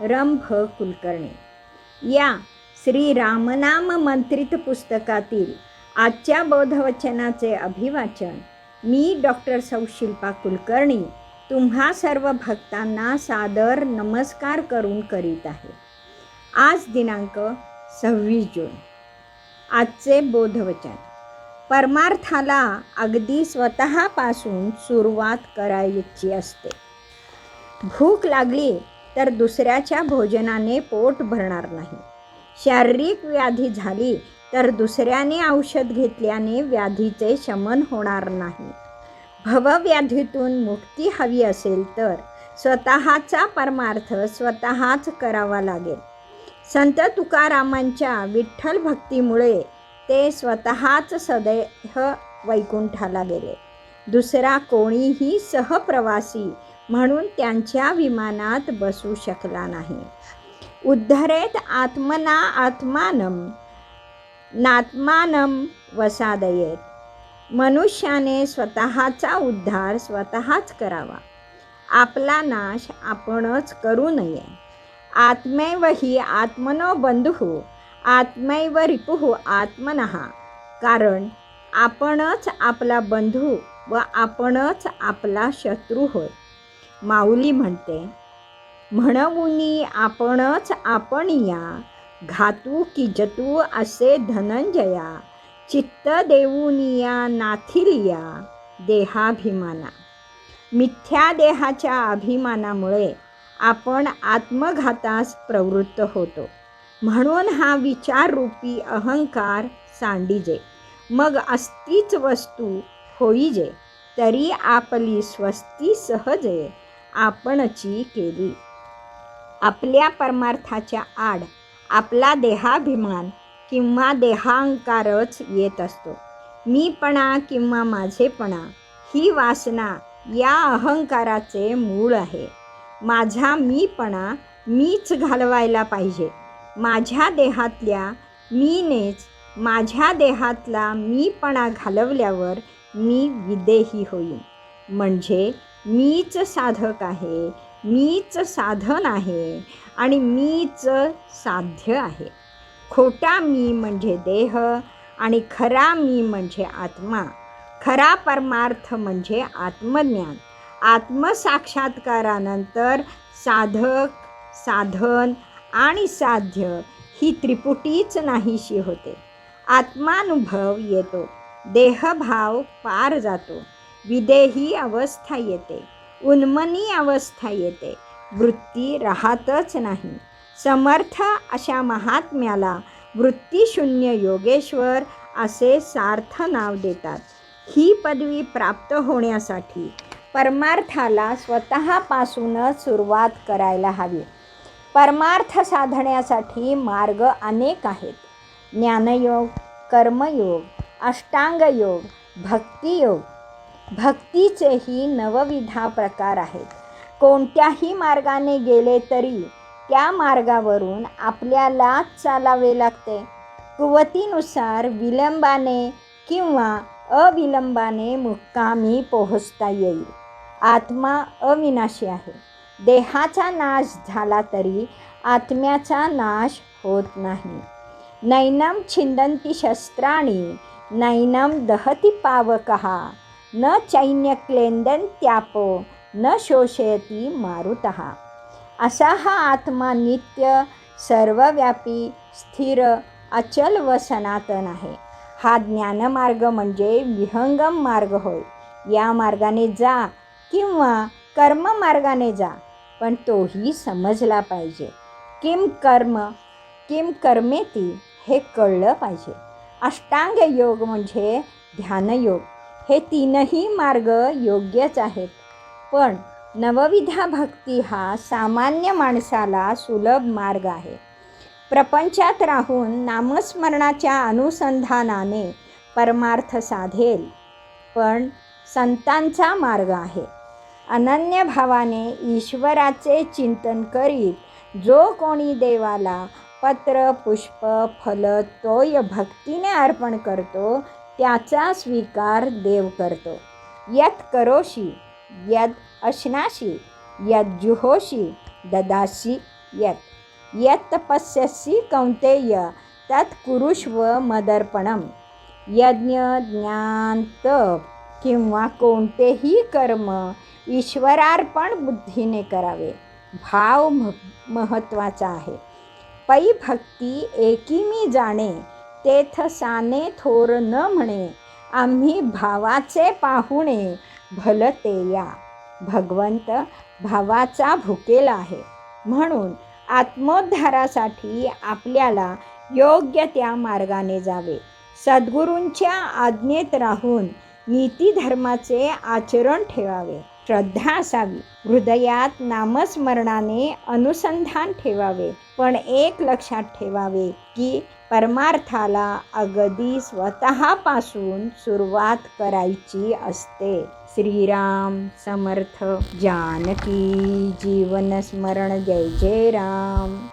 रंभ कुलकर्णी. या श्री रामनाम मंत्रित पुस्तकातील आजच्या बोधवचनाचे अभिवाचन मी डॉक्टर सौशिल्पा कुलकर्णी तुम्हा सर्व भक्तांना सादर नमस्कार करून करीत आहे. आज दिनांक सव्वीस जून. आजचे बोधवचन. परमार्थाला अगदी स्वतःपासून सुरुवात करायची असते. भूक लागली तर दुसऱ्याच्या भोजनाने पोट भरणार नाही. शारीरिक व्याधी झाली तर दुसऱ्याने औषध घेतल्याने व्याधीचे शमन होणार नाही. भवव्याधीतून मुक्ती हवी असेल तर स्वतःचा परमार्थ स्वतःच करावा लागेल. संत तुकारामांच्या विठ्ठल भक्तीमुळे ते स्वतःच सदैह वैकुंठाला गेले. दुसरा कोणीही सहप्रवासी म्हणून त्यांच्या विमानात बसू शकला नाही. उद्धरेत आत्मना आत्मानम नात्मानम वसादयेत. मनुष्याने स्वतःचा उद्धार स्वतःच करावा. आपला नाश आपणच करू नये. आत्मैव ही आत्मनो बंधू आत्मैव रिपुः आत्मनहा कारण आपणच आपला बंधू व आपणच आपला शत्रू होय माऊली म्हणते म्हणवुनी आपणच आपण या घातू की जतू असे धनंजया चित्त देऊनिया नाथिलिया देहाभिमाना. मिथ्या देहाच्या अभिमानामुळे आपण आत्मघातास प्रवृत्त होतो. म्हणून हा विचाररूपी अहंकार सांडिजे. मग असतीच वस्तू होईजे तरी आपली स्वस्ती सहजे. आपणची केली. आपल्या परमार्थाच्या आड आपला देहाभिमान किंवा देहांकारच येत असतो. मीपणा किंवा माझेपणा ही वासना या अहंकाराचे मूळ आहे. माझा मीपणा मीच घालवायला पाहिजे. माझ्या देहातल्या मीनेच माझ्या देहातला मीपणा घालवल्यावर मी विदेही होईन. म्हणजे मीच साधक आहे मीच साधन आहे आणि मीच साध्य आहे. खोटा मी म्हणजे देह आणि खरा मी म्हणजे आत्मा. खरा परमार्थ म्हणजे आत्मज्ञान. आत्मसाक्षात्कारानंतर साधक साधन आणि साध्य ही त्रिपुटीच नाहीशी होते. आत्मानुभव येतो देहभाव पार जातो. विदेही अवस्था येते. उन्मनी अवस्था येते. वृत्ती राहतच नाही. समर्थ अशा महात्म्याला वृत्तीशून्य योगेश्वर असे सार्थ नाव देतात. ही पदवी प्राप्त होण्यासाठी परमार्थाला स्वतःपासूनच सुरुवात करायला हवी. परमार्थ साधण्यासाठी मार्ग अनेक आहेत. ज्ञानयोग कर्मयोग अष्टांगयोग भक्तियोग भक्तीचेही नवविधा प्रकार आहेत. कोणत्याही मार्गाने गेले तरी त्या मार्गावरून आपल्याला चालावे लागते. कुवतीनुसार विलंबाने किंवा अविलंबाने मुक्कामी पोहोचता येईल. आत्मा अविनाशी आहे. देहाचा नाश झाला तरी आत्म्याचा नाश होत नाही. नैनम छिंदंती शस्त्राणी नैनम दहती पावकः. न चैन्यक्लेंदन्त्यापो न शोषयती मारुतः। असा हा आत्मा नित्य सर्वव्यापी स्थिर अचल व सनातन आहे. हा ज्ञानमार्ग म्हणजे विहंगम मार्ग होय. या मार्गाने जा किंवा कर्ममार्गाने जा पण तोही समजला पाहिजे. किम कर्म किम कर्मेती हे कळलं पाहिजे. अष्टांग योग म्हणजे ध्यानयोग. हे तीनही मार्ग योग्यच आहेत. पण नवविधा भक्ती हा सामान्य माणसाला सुलभ मार्ग आहे. प्रपंचात राहून नामस्मरणाच्या अनुसंधानाने परमार्थ साधेल पण संतांचा मार्ग आहे. अनन्य भावाने ईश्वराचे चिंतन करीत जो कोणी देवाला पत्र पुष्प फल तोय भक्तीने अर्पण करतो त्याचा स्वीकार देव करतो. यत करोशी यद अश्नाशी यद जुहोशी ददाशी यत. यत तपस्यसी कौंतेय तत् कुरुष्व मदर्पणम. यज्ञ ज्ञान तप किंवा कोणतेही कर्म ईश्वरार्पण बुद्धीने करावे. भाव महत्त्वाचा आहे. पै भक्ती एकी मी जाणे तेथ साने थोर न म्हणे आम्ही भावाचे पाहुणे भलते या. भगवंत भावाचा भुकेला आहे. म्हणून आत्मोद्धारासाठी आपल्याला योग्य त्या मार्गाने जावे. सद्गुरूंच्या आज्ञेत राहून नीतीधर्माचे आचरण ठेवावे. श्रद्धा असावी. हृदयात नामस्मरणाने अनुसंधान ठेवावे. पण एक लक्षात ठेवावे की परमार्थाला अगदी स्वतःपासून सुरुवात करायची असते. श्रीराम समर्थ जानकी जीवनस्मरण जय जय राम.